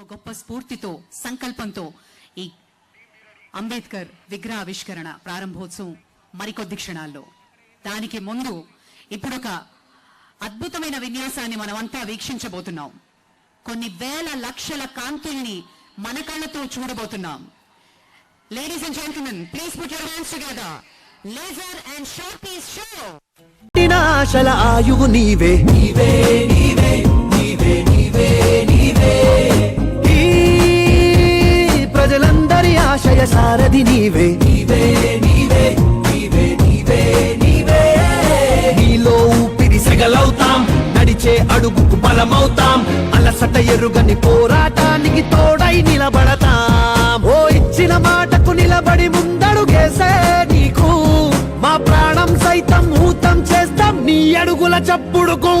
ఒక గొప్ప స్ఫూర్తితో సంకల్పంతో ఈ అంబేద్కర్ విగ్రహ ఆవిష్కరణ ప్రారంభోత్సవం మరికొద్ది క్షణాల్లో. దానికి ముందు ఇప్పుడొక అద్భుతమైన విన్యాసాన్ని మనమంతా వీక్షించబోతున్నాం. కొన్ని వేల లక్షల కాంతుల్ని మన కళ్ళతో చూడబోతున్నాం. Ladies and gentlemen please put your hands together laser and short piece show ఆశల ఆయువు నీవే. నీవే నీవే. ఆశయ సారథి నీవే. నీవే నీవే నీవే నీవే నీవే. నీలో ఊపిరి సెగలవుతాం నడిచే అడుగుకు బలమవుతాం అలసట ఎరుగని పోరాటానికి తోడై నిలబడతాం. ఓ ఇచ్చిన మాటకు నిలబడి ముందడుగేసే నీకు మా ప్రాణం సైతం ఊతం చేస్తాం నీ అడుగుల చప్పుడుకు.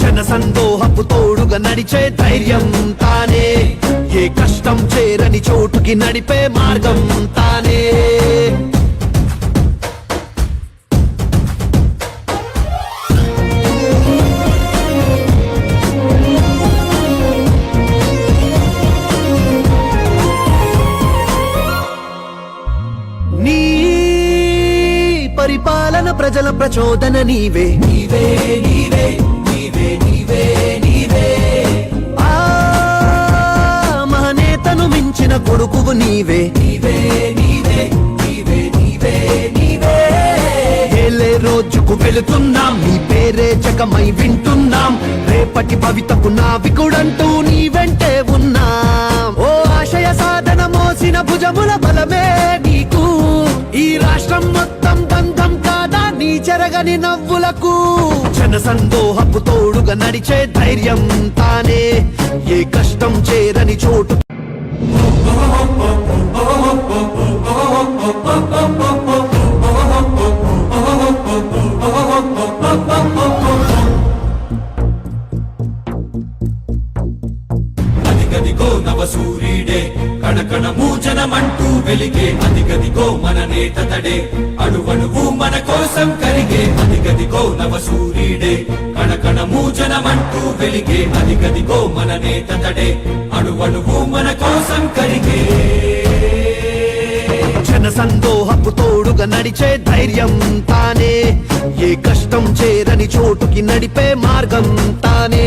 జన సందోహపు తోడుగా నడిచే ధైర్యం తానే ఏ కష్టం చేరని ముందుకి నడిపే మార్గం తానే. పరిపాలన ప్రజల ప్రచోదన నీవే. నీవే నీవే. మించిన కొడుకువు నీవే. నీవే నీవే నీవే నీవే నీవే. ఏలే రోజుకు వెళుతున్నాం నీ పేరే జగమై వింటున్నాం. రేపటి భవితకు నావికుడంటూ నీ వెంటే ఉన్నాం. ఓ ఆశయ సాధన మోసిన భుజముల బలమే నీకు. ఈ రాష్ట్రం మొత్తం బంధం కాదా నీ చెరగని నవ్వులకు. జన సందోహపు తోడుగా నడిచే ధైర్యం తానే. ఏ కష్టం చేరని చోటు అదిగదిగో సూర్యుడే కణకణ మూజనమంటూ వెలిగే అదిగదిగో మన నేత తడే. అణువణువు మన కోసం కరిగే అదిగదిగో నవ సూర్యుడే కణకణ మూజనమంటూ వెలిగే అదిగదిగో మన నేత తడే. అణువణువు మన కోసం కరిగే. జన సందోహపు తోడుగా నడిచే ధైర్యం తానే. ఏ కష్టం చేరని చోటుకి నడిపే మార్గం తానే.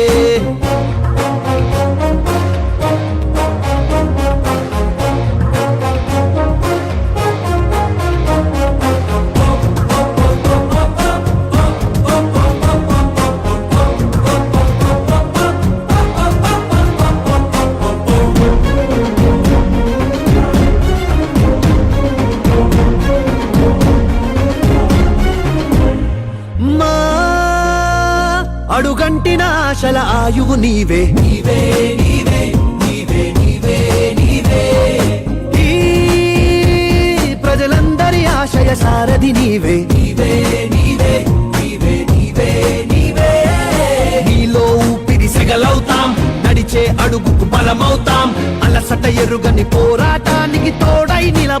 ఆశల ఆయువు నీవే. నీవే నీవే నీవే నీవే నీవే. ప్రజలందరి ఆశయ సారథి నీవే. నీవే నీవే నీవే నీవే నీవే. నీలో ఊపిరి సెగలవుతాం నడిచే అడుగుకు బలమవుతాం అలసట ఎరుగని పోరాటానికి తోడై నిలబడతాం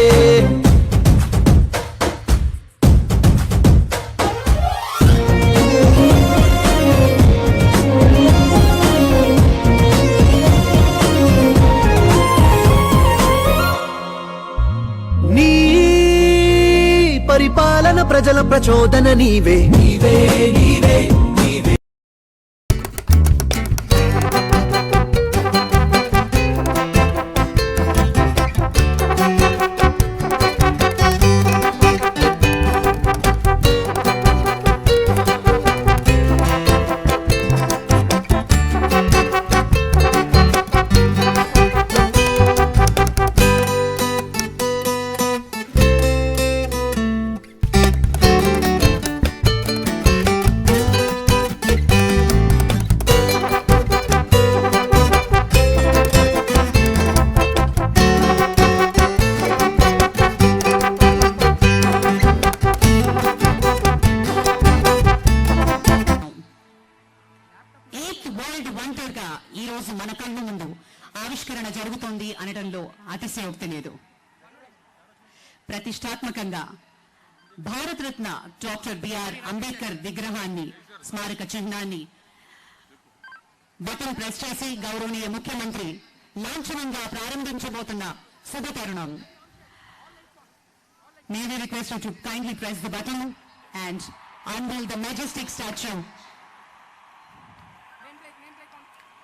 ప్రజల ప్రచోదన నీవే. నీవే నీవే. ఆవిష్కరణ జరుగుతోంది అనడంలో అతిశయోక్తి లేదు ప్రతిష్టాత్మకంగా భారతరత్న డాక్టర్ బిఆర్ అంబేద్కర్ విగ్రహాన్ని స్మారక చిహ్నాన్ని బటన్ ప్రెస్ చేసి గౌరవనీయ ముఖ్యమంత్రి లాంఛనంగా ప్రారంభించబోతున్న శుభ తరుణం May we request you to kindly press the button and unveil the majestic statue.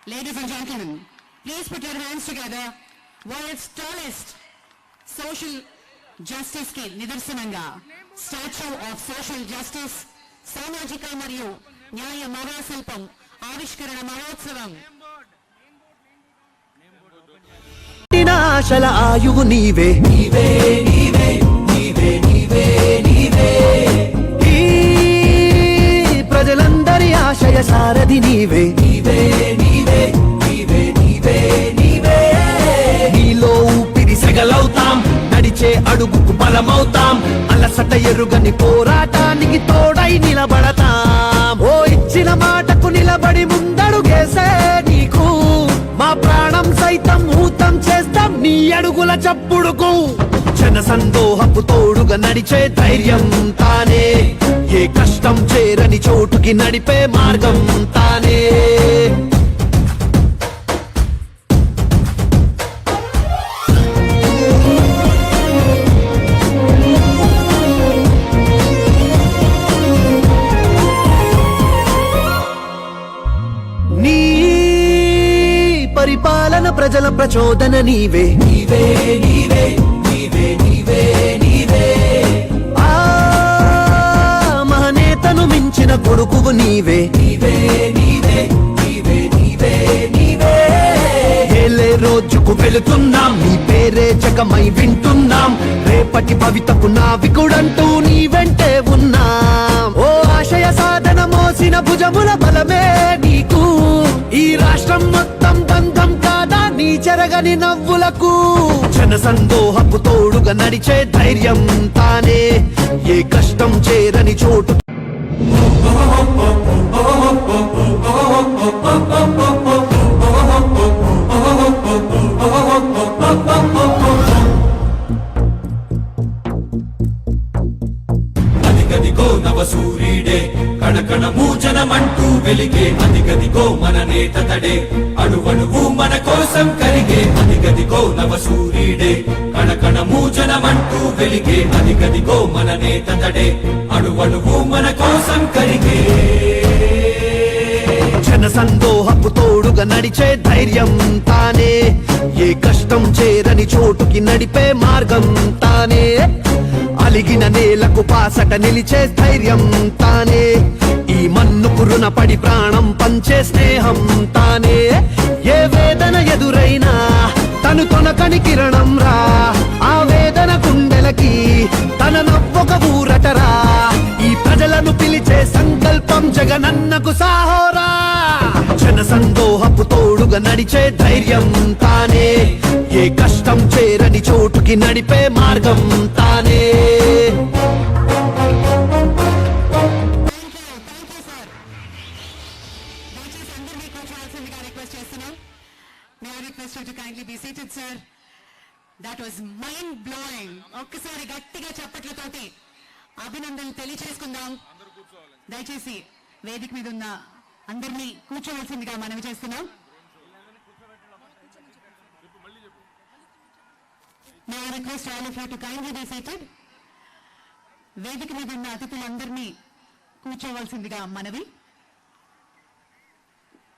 Ladies and gentlemen, please put your hands together. World's tallest social justice కి నిదర్శనంగా స్టాచ్యూ ఆఫ్ సోషల్ జస్టిస్ సామాజిక మరియు న్యాయ మహాశిల్పం ఆవిష్కరణ మహోత్సవం. ఆశల ఆయువు నీవే. నీవే నీవే నీవే నీవే నీవే. ప్రజలందరి ఆశయ సారథి నీవే నీవే నీవే. నీవే అడుగుకు బలమవుతాం. అలసట ఎరుగని పోరాటానికి తోడై నిలబడతాం. ఓ ఇచ్చిన మాటకు నిలబడి ముందడుగేసే నీకు. మా ప్రాణం సైతం ఊతం చేస్తాం నీ అడుగుల చప్పుడుకు. జన సందోహపు తోడుగా నడిచే ధైర్యం తానే. ఏ కష్టం చేరని చోటుకి నడిపే మార్గం తానే. పరిపాలన ప్రజల ప్రచోదన నీవే. నీవే నీవే నీవే నీవే నీవే. ఆ మహనేతను మించిన కొడుకువు నీవే. నీవే నీవే నీవే నీవే నీవే. ఏలే రోజుకు వెళుతున్నాం నీ పేరే జగమై వింటున్నాం. రేపటి భవితకు నావికుడంటూ నీ వెంటే ఉన్నాం. ఓ ఆశయ సాధన మోసిన భుజముల బలమే నీకు. ఈ రాష్ట్రం మొత్తం నీ చెరగని నవ్వులకు జన సందోహపు తోడుగా నడిచే ధైర్యం తానే. ఏ కష్టం చేరని చోటు కణకణ మూచనమంటూ వెలిగే అదిగదిగో మన నేత తడే. అణువణువు మన కోసం కరిగే అదిగదిగో నవ సూర్యుడే కణకణ మూచనమంటూ వెలిగే అదిగదిగో మన నేత తడే. అణువణువు మన కోసం కరిగే జన సందోహపు తోడుగా నడిచే ధైర్యం తానే. ఏ కష్టం చేరని చోటుకి నడిపే మార్గం తానే. అలిగిన నేలకు పాసట నిలిచే ధైర్యం తానే. ఈ మన్నుకు రుణపడి ప్రాణం పంచే స్నేహం తానే. ఏ వేదన ఎదురైనా తను తొనకని కిరణం రా. ఆ వేదన కుండెలకి తన నవ్వొక ఊరటరా. ఈ ప్రజలను పిలిచే సంకల్పం జగనన్నకు సాహోరా. జన సందోహపు తోడుగా నడిచే ధైర్యం తానే. ఏ కష్టం చేరని చోటుకి నడిపే మార్గం తానే. దయచేసి వేదిక మీద ఉన్న అందరినీ కూర్చోవలసిందిగా మనవి చేస్తున్నాం. May request all of you to kindly be seated వేదిక మీద ఉన్న అతిథులందరినీ కూర్చోవలసిందిగా మనవి.